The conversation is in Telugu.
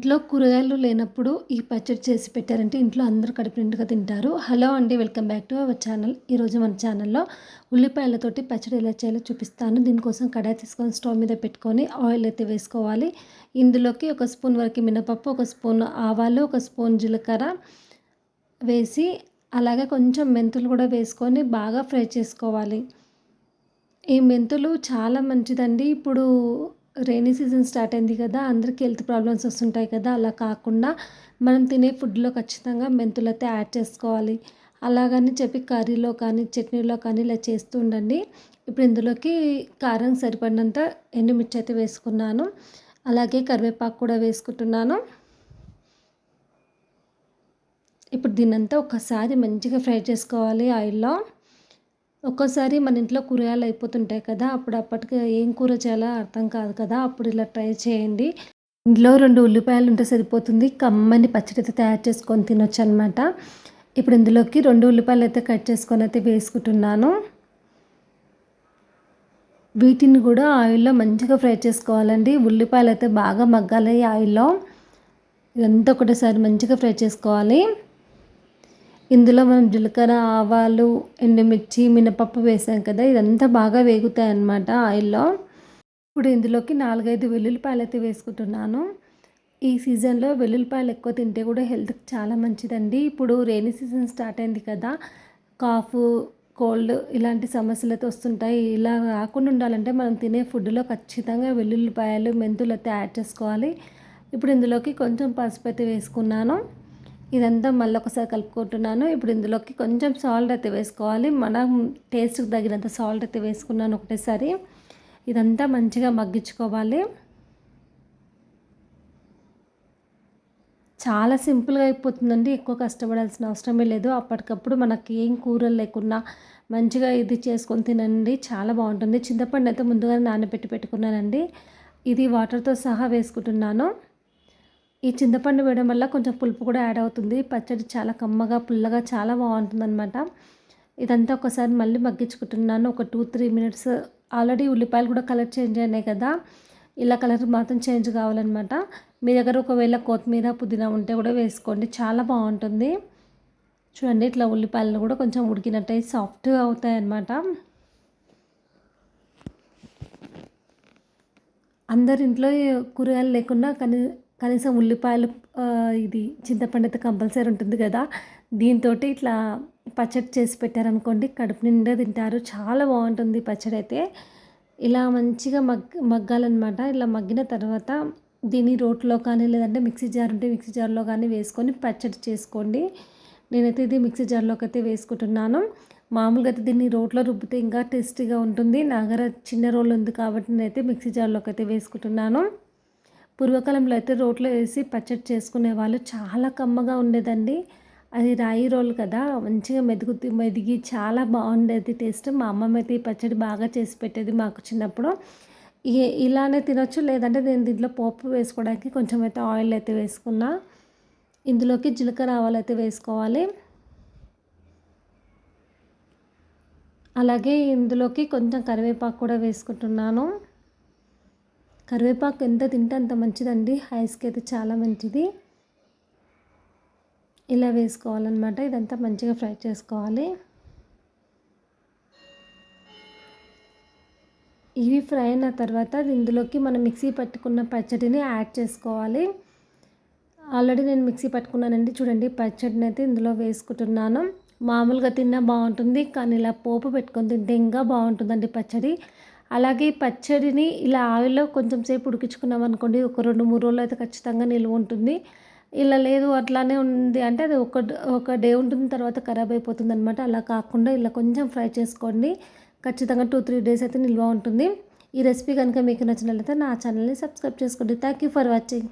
ఇంట్లో కూరగాయలు లేనప్పుడు ఈ పచ్చడి చేసి పెట్టారంటే ఇంట్లో అందరూ కడుపు నిండుగా తింటారు. హలో అండి welcome back to our channel. ఈరోజు మన ఛానల్లో ఉల్లిపాయలతోటి పచ్చడి ఎలా చేయాలో చూపిస్తాను. దీనికోసం కడాయి తీసుకొని స్టవ్ మీద పెట్టుకొని ఆయిల్ అయితే వేసుకోవాలి. ఇందులోకి ఒక స్పూన్ వరకు మినపప్పు ఒక స్పూన్ ఆవాలు ఒక స్పూన్ జీలకర్ర వేసి అలాగే కొంచెం మెంతులు కూడా వేసుకొని బాగా ఫ్రై చేసుకోవాలి. ఈ మెంతులు చాలా మంచిదండి. ఇప్పుడు రైనీ సీజన్ స్టార్ట్ అయింది కదా అందరికీ హెల్త్ ప్రాబ్లమ్స్ వస్తుంటాయి కదా అలా కాకుండా మనం తినే ఫుడ్లో ఖచ్చితంగా మెంతులైతే యాడ్ చేసుకోవాలి. అలాగని చెప్పి కర్రీలో కానీ చట్నీలో కానీ ఇలా చేస్తూ ఉండండి. ఇప్పుడు ఇందులోకి కారం సరిపడినంత ఎండుమిర్చి అయితే వేసుకున్నాను. అలాగే కరివేపాకు కూడా వేసుకుంటున్నాను. ఇప్పుడు దీన్నంతా ఒకసారి మంచిగా ఫ్రై చేసుకోవాలి ఆయిల్లో. ఒక్కోసారి మన ఇంట్లో కూరగాయలు అయిపోతుంటాయి కదా అప్పుడు అప్పటికి ఏం కూర చేయాలో అర్థం కాదు కదా అప్పుడు ఇలా ట్రై చేయండి. ఇంట్లో రెండు ఉల్లిపాయలు ఉంటే సరిపోతుంది. కమ్మని పచ్చడి అయితే తయారు చేసుకొని తినొచ్చు అనమాట ఇప్పుడు ఇందులోకి రెండు ఉల్లిపాయలు అయితే కట్ చేసుకొని అయితే వేసుకుంటున్నాను. వీటిని కూడా ఆయిల్లో మంచిగా ఫ్రై చేసుకోవాలండి. ఉల్లిపాయలు అయితే బాగా మగ్గాలి ఆయిల్లో. ఇదంతా ఒకటేసారి మంచిగా ఫ్రై చేసుకోవాలి. ఇందులో మనం జీలకర్ర ఆవాలు ఎండుమిర్చి మినపప్పు వేసాం కదా ఇదంతా బాగా వేగుతాయి అన్నమాట ఆయిల్లో. ఇప్పుడు ఇందులోకి నాలుగైదు వెల్లుల్లిపాయలు అయితే వేసుకుంటున్నాను. ఈ సీజన్లో వెల్లుల్లిపాయలు ఎక్కువ తింటే కూడా హెల్త్కి చాలా మంచిదండి. ఇప్పుడు రైనీ సీజన్ స్టార్ట్ అయింది కదా కాఫ్ కోల్డ్ ఇలాంటి సమస్యలు అయితే వస్తుంటాయి. ఇలా రాకుండా ఉండాలంటే మనం తినే ఫుడ్లో ఖచ్చితంగా వెల్లుల్లిపాయలు మెంతులు అయితే యాడ్ చేసుకోవాలి. ఇప్పుడు ఇందులోకి కొంచెం పసుపు అయితే వేసుకున్నాను. ఇదంతా మళ్ళీ ఒకసారి కలుపుకుంటున్నాను. ఇప్పుడు ఇందులోకి కొంచెం సాల్ట్ అయితే వేసుకోవాలి. మనం టేస్ట్కి తగినంత సాల్ట్ అయితే వేసుకున్నాను ఒకటేసారి. ఇదంతా మంచిగా మగ్గించుకోవాలి. చాలా సింపుల్గా అయిపోతుందండి. ఎక్కువ కష్టపడాల్సిన అవసరమే లేదు. అప్పటికప్పుడు మనకి ఏం కూరలు లేకున్నా మంచిగా ఇది చేసుకొని తినండి. చాలా బాగుంటుంది. చింతపండు అయితే ముందుగానే నానబెట్టి పెట్టుకున్నానండి. ఇది వాటర్తో సహా వేసుకుంటున్నాను. ఈ చింతపండు వేయడం వల్ల కొంచెం పులుపు కూడా యాడ్ అవుతుంది. పచ్చడి చాలా కమ్మగా పుల్లగా చాలా బాగుంటుందన్నమాట. ఇదంతా ఒకసారి మళ్ళీ మగ్గించుకుంటున్నాను. ఒక టూ త్రీ మినిట్స్ ఆల్రెడీ ఉల్లిపాయలు కూడా కలర్ చేంజ్ అయినాయి కదా. ఇలా కలర్ మాత్రం చేంజ్ కావాలన్నమాట. మీ దగ్గర ఒకవేళ కొత్తిమీర పుదీనా ఉంటే కూడా వేసుకోండి. చాలా బాగుంటుంది. చూడండి ఇట్లా ఉల్లిపాయలు కూడా కొంచెం ఉడికినట్టయి సాఫ్ట్గా అవుతాయి అన్నమాట అందరి ఇంట్లో కూరగాయలు లేకుండా కానీ కనీసం ఉల్లిపాయలు ఇది చింతపండు అయితే కంపల్సరీ ఉంటుంది కదా. దీంతో ఇట్లా పచ్చడి చేసి పెట్టారనుకోండి కడుపు నిండా తింటారు. చాలా బాగుంటుంది పచ్చడి అయితే ఇలా మంచిగా మగ్ మగ్గాలన్నమాట. ఇలా మగ్గిన తర్వాత దీన్ని రోట్లో కానీ లేదంటే మిక్సీ జార్ ఉంటే మిక్సీ జార్లో కానీ వేసుకొని పచ్చడి చేసుకోండి. నేనైతే ఇది మిక్సీ జార్లోకి అయితే వేసుకుంటున్నాను. మామూలుగా అయితే దీన్ని రోట్లో రుబ్బితే ఇంకా టేస్టీగా ఉంటుంది. నాగర చిన్న రోల్ ఉంది కాబట్టి నేనైతే మిక్సీ జార్లోకి అయితే వేసుకుంటున్నాను. పూర్వకాలంలో అయితే రోట్లో వేసి పచ్చడి చేసుకునే వాళ్ళు చాలా కమ్మగా ఉండేదండి. అది రాయి రోల్ కదా మంచిగా మెదుగు మెదిగి చాలా బాగుండేది టేస్ట్. మా అమ్మమ్మ అయితే ఈ పచ్చడి బాగా చేసి పెట్టేది మాకు చిన్నప్పుడు. ఇలానే తినొచ్చు లేదంటే నేను దీంట్లో పోపు వేసుకోవడానికి కొంచెం అయితే ఆయిల్ అయితే వేసుకున్నా. ఇందులోకి జీలకర్ర ఆవాలు అయితే వేసుకోవాలి. అలాగే ఇందులోకి కొంచెం కరివేపాకు కూడా వేసుకుంటున్నాను. కరివేపాకు ఎంత తింటే అంత మంచిదండి. హైస్కి అయితే చాలా మంచిది. ఇలా వేసుకోవాలన్నమాట. ఇదంతా మంచిగా ఫ్రై చేసుకోవాలి. ఇవి ఫ్రై అయిన తర్వాత ఇందులోకి మనం మిక్సీ పట్టుకున్న పచ్చడిని యాడ్ చేసుకోవాలి. ఆల్రెడీ నేను మిక్సీ పట్టుకున్నానండి. చూడండి పచ్చడిని అయితే ఇందులో వేసుకుంటున్నాను. మామూలుగా తిన్నా బాగుంటుంది కానీ ఇలా పోపు పెట్టుకొని తింటే ఇంకా బాగుంటుందండి పచ్చడి. అలాగే పచ్చడిని ఇలా ఆయిల్లో కొంచెం సేపు ఉడికించుకున్నాం అనుకోండి ఒక రెండు మూడు రోజులు అయితే ఖచ్చితంగా నిల్వ ఉంటుంది. ఇలా లేదు అట్లానే ఉంది అంటే అది ఒక ఒక డే ఉంటుంది తర్వాత ఖరాబ్ అయిపోతుంది అనమాట అలా కాకుండా ఇలా కొంచెం ఫ్రై చేసుకోండి. ఖచ్చితంగా టూ త్రీ డేస్ అయితే నిల్వ ఉంటుంది. ఈ రెసిపీ కనుక మీకు నచ్చినట్లయితే నా ఛానల్ని సబ్స్క్రైబ్ చేసుకోండి. Thank you for watching.